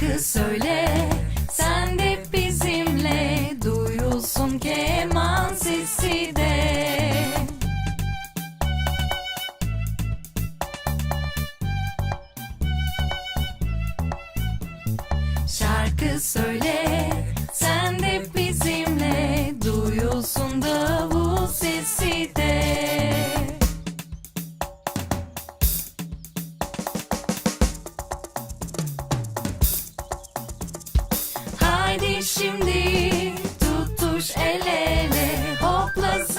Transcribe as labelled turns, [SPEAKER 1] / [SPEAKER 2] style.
[SPEAKER 1] Şarkı söyle sen de bizimle duyulsun keman sesi de. Şarkı söyle şimdi. Tutuş el ele hoplasın.